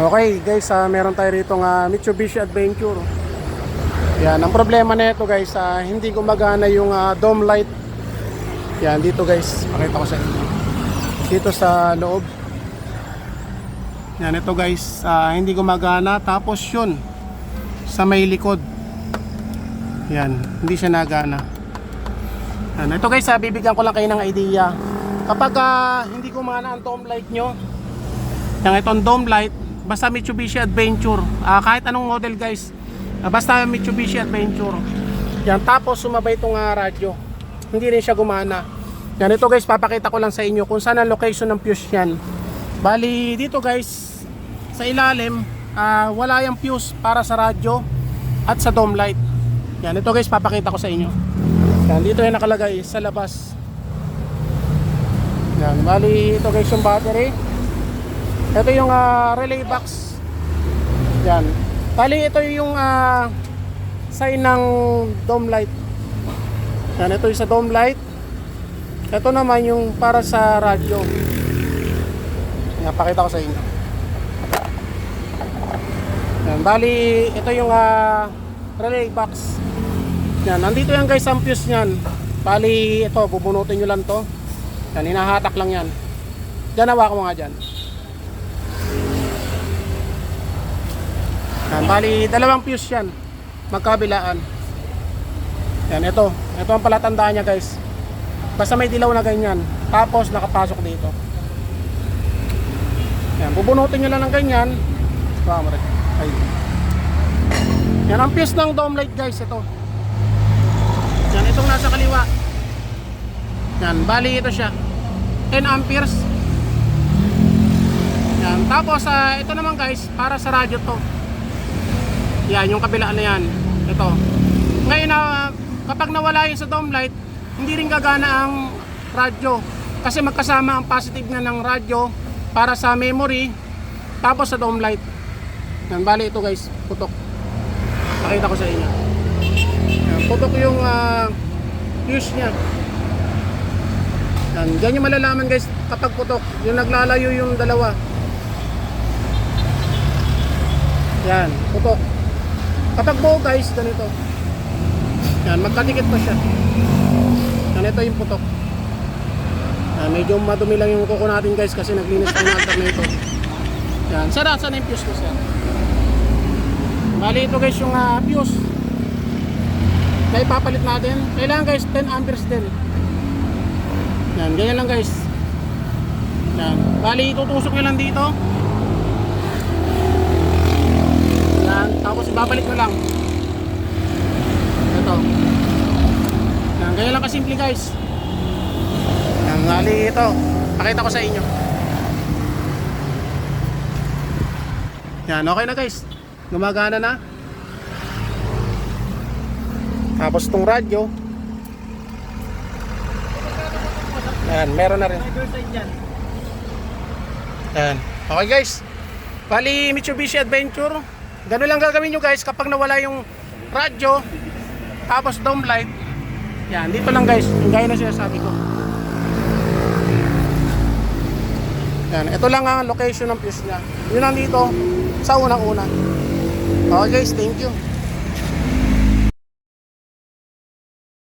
Okay guys, ah, meron tayo rito nga Mitsubishi Adventure. Yan, ang problema nito guys, ah, hindi gumagana yung ah, dome light. Yan, dito guys, pakita ko sa inyo. Dito sa loob. Yan, ito guys, ah, hindi gumagana. Tapos yun, sa may likod. Yan, hindi siya nagana. Yan, ito guys, ah, bibigyan ko lang kayo ng idea. Kapag ah, hindi gumana ang dome light nyo, yung itong dome light, basta Mitsubishi Adventure. Ah, kahit anong model guys, ah, basta Mitsubishi Adventure. Yan, tapos sumabay itong ah, radyo. Hindi rin siya gumana. Yan, ito guys, papakita ko lang sa inyo kung saan ang location ng fuse yan. Bali, dito guys, sa ilalim, ah, wala yung fuse para sa radyo at sa dome light. Yan, ito guys, papakita ko sa inyo. Yan, dito yung nakalagay sa labas. Yan, bali, ito guys yung battery. Ito yung ah, relay box. Yan. Bali ito yung ah, sign ng dome light. Yan, ito yung sa dome light. Ito naman yung para sa radyo. Yan, pakita ko sa inyo. Yan, bali ito yung ah, relay box. Yan, nandito yan guys ang fuse niyan. Bali ito, bubunutin nyo lang to. Yan, hinahatak lang yan. Diyan hawakan mo nga dyan. Yan, bali, dalawang fuse yan. Magkabilaan. Yan, ito. Ito ang palatandaan niya guys. Basta may dilaw na ganyan. Tapos nakapasok dito. Yan, bubunutin nyo lang ng ganyan. Mo rin. Ay. Yan ang fuse ng dome light guys. Ito. Yan, itong nasa kaliwa. Yan, bali ito siya. 10 amperes. Yan, tapos ah, ito naman guys, para sa radyo to. Yan, yung kabila na yan. Ito. Ngayon na kapag nawala yung sa dome light, hindi rin gagana ang radyo. Kasi magkasama ang positive na ng radyo para sa memory tapos sa dome light. Yan, bali ito guys, putok. Pakita ko sa inyo. Yan, putok yung ah, fuse niya. Yan, dyan yung malalaman guys kapag putok. Yung naglalayo yung dalawa. Yan, putok. Kapag buo guys, ganito. Yan, magkadikit pa siya. Yan, ito yung putok. Yan, medyo madumi lang yung kuko natin guys kasi naglinis ng alternator. Yan, sana, sana yung fuse ko siya. Bali ito guys yung ah, fuse. Na ipapalit natin. Kailangan guys 10 amperes din. Yan, ganyan lang guys. Yan. Bali, tutusok nyo lang dito. Yan, tapos ibabalik mo lang. Ito. Yan, ganyan lang kasimple guys. Yan, bali ito. Pakita ko sa inyo. Yan, okay na guys. Gumagana na. Tapos itong radyo. Yan, meron na rin. Yan. Okay guys. Bali Mitsubishi Adventure. Ganun lang gagawin nyo guys kapag nawala yung radyo. Tapos dome light. Yan, dito lang guys. Yung gaya na sinasabi ko. Yan, ito lang ang location ng fuse niya. Yun lang dito sa unang-una. Okay guys, thank you.